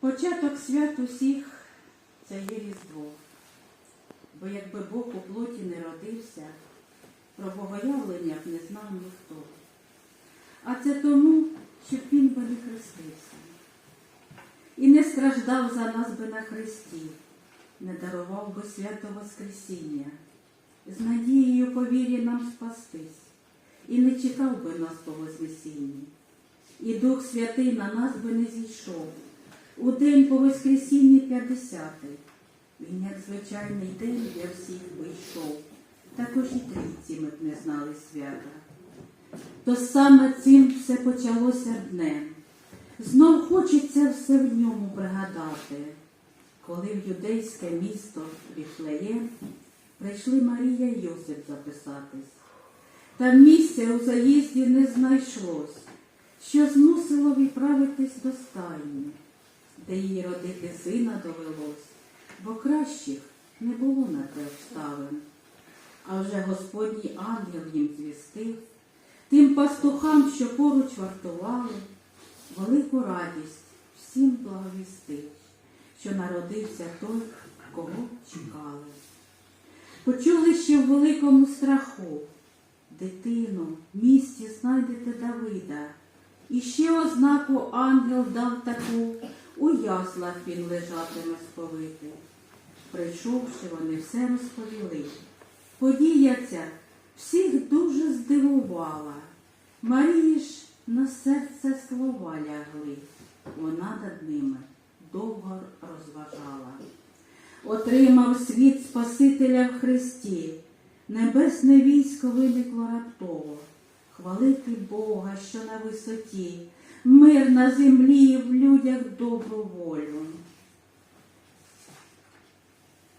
Початок свят усіх це є Різдво. Бо якби Бог у плоті не родився, про богоявлення б не знав ніхто. А це тому, щоб він би не хрестився. І не страждав за нас би на хресті, не дарував би свято Воскресіння, з надією по вірі нам спастись, і не чекав би нас по Вознесінні. І Дух Святий на нас би не зійшов. У день по Воскресінні п'ятдесятий. Він, як звичайний день для всіх би йшов. Також і трійці ми б не знали свята. То саме цим все почалося днем. Знов хочеться все в ньому пригадати, коли в юдейське місто Віфлеєм прийшли Марія й Йосип записатись. Та місця у заїзді не знайшлось, що змусило відправитись до стайні, де їй родити сина довелось, бо кращих не було на те обставин. А вже Господній ангел їм звістив, тим пастухам, що поруч вартували, велику радість всім благовістив, що народився той, кого чекали. Почули ще в великому страху, дитину, місті знайдете Давида. І ще ознаку ангел дав таку, у яслах він лежатиме сповитий. Прийшовши, вони все розповіли. Подія ця всіх дуже здивувала. Марії ж на серце слова лягли. Вона над ними довго розважала. Отримав світ Спасителя в Христі, небесне військо виникло раптово. Хвалити Бога, що на висоті, мир на землі в людях добру волю.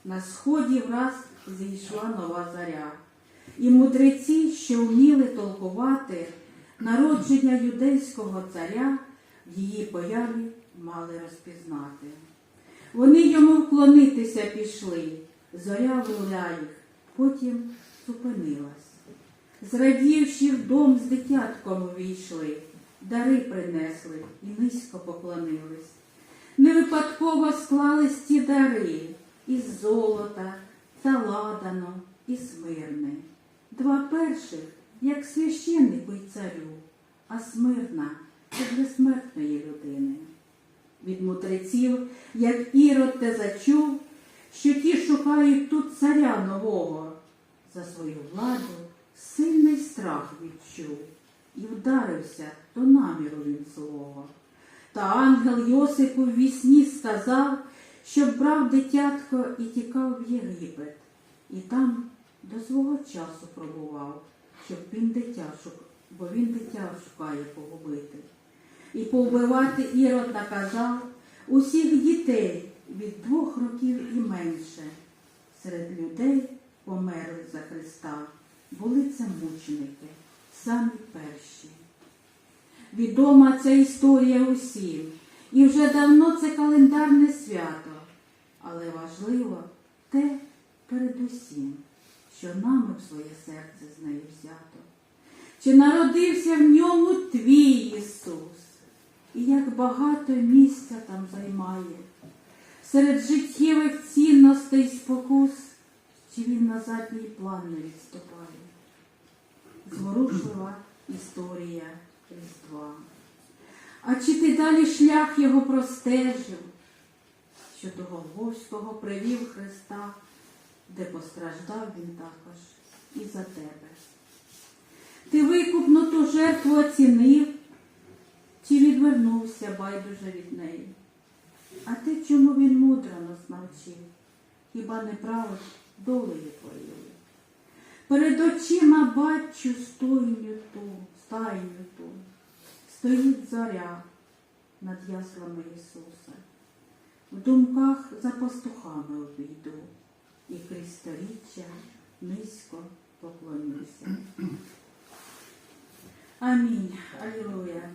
На сході враз зійшла нова заря, і мудреці, що вміли толкувати народження юдейського царя, в її появі мали розпізнати. Вони йому вклонитися пішли, зоря вела їх, потім зупинилась. Зрадівши в дом з дитятком увійшли, дари принесли і низько поклонились. Не випадково склались ті дари із золота та ладану і смирни. Два перших, як священнику й царю, а смирна це для смертної людини. Від мудреців, як ірод те зачув, що ті шукають тут царя нового, за свою владу сильний страх відчув і вдарився до наміру він свого. Та ангел Йосипу в вісні сказав, щоб брав дитятко і тікав в Єгипет, і там до свого часу пробував, щоб він дитя шук... бо він дитя шукає погубити. І повбивати Ірод наказав усіх дітей від двох років і менше. Серед людей померли за Христа, були це мученики, самі перші. Відома ця історія усім, і вже давно це календарне свято, але важливо те передусім, що нами в своє серце з нею взято. Чи народився в ньому твій Ісус, і як багато місця там займає, серед життєвих цінностей спокус, чи він на задній план не відступає? Зворушлива історія Різдва. А чи ти далі шлях його простежив, що до Голгофського привів Христа, де постраждав він також і за тебе? Ти викупну ту жертву оцінив, чи відвернувся байдуже від неї? А ти чому він мудро нас навчив? Хіба не право долею твоєю? Перед очима бачу стойню ту, стайню ту, стоїть зоря над яслами Ісуса. В думках за пастухами обійду і крізь сторіччя низько поклонюся. Амінь. Алілуя.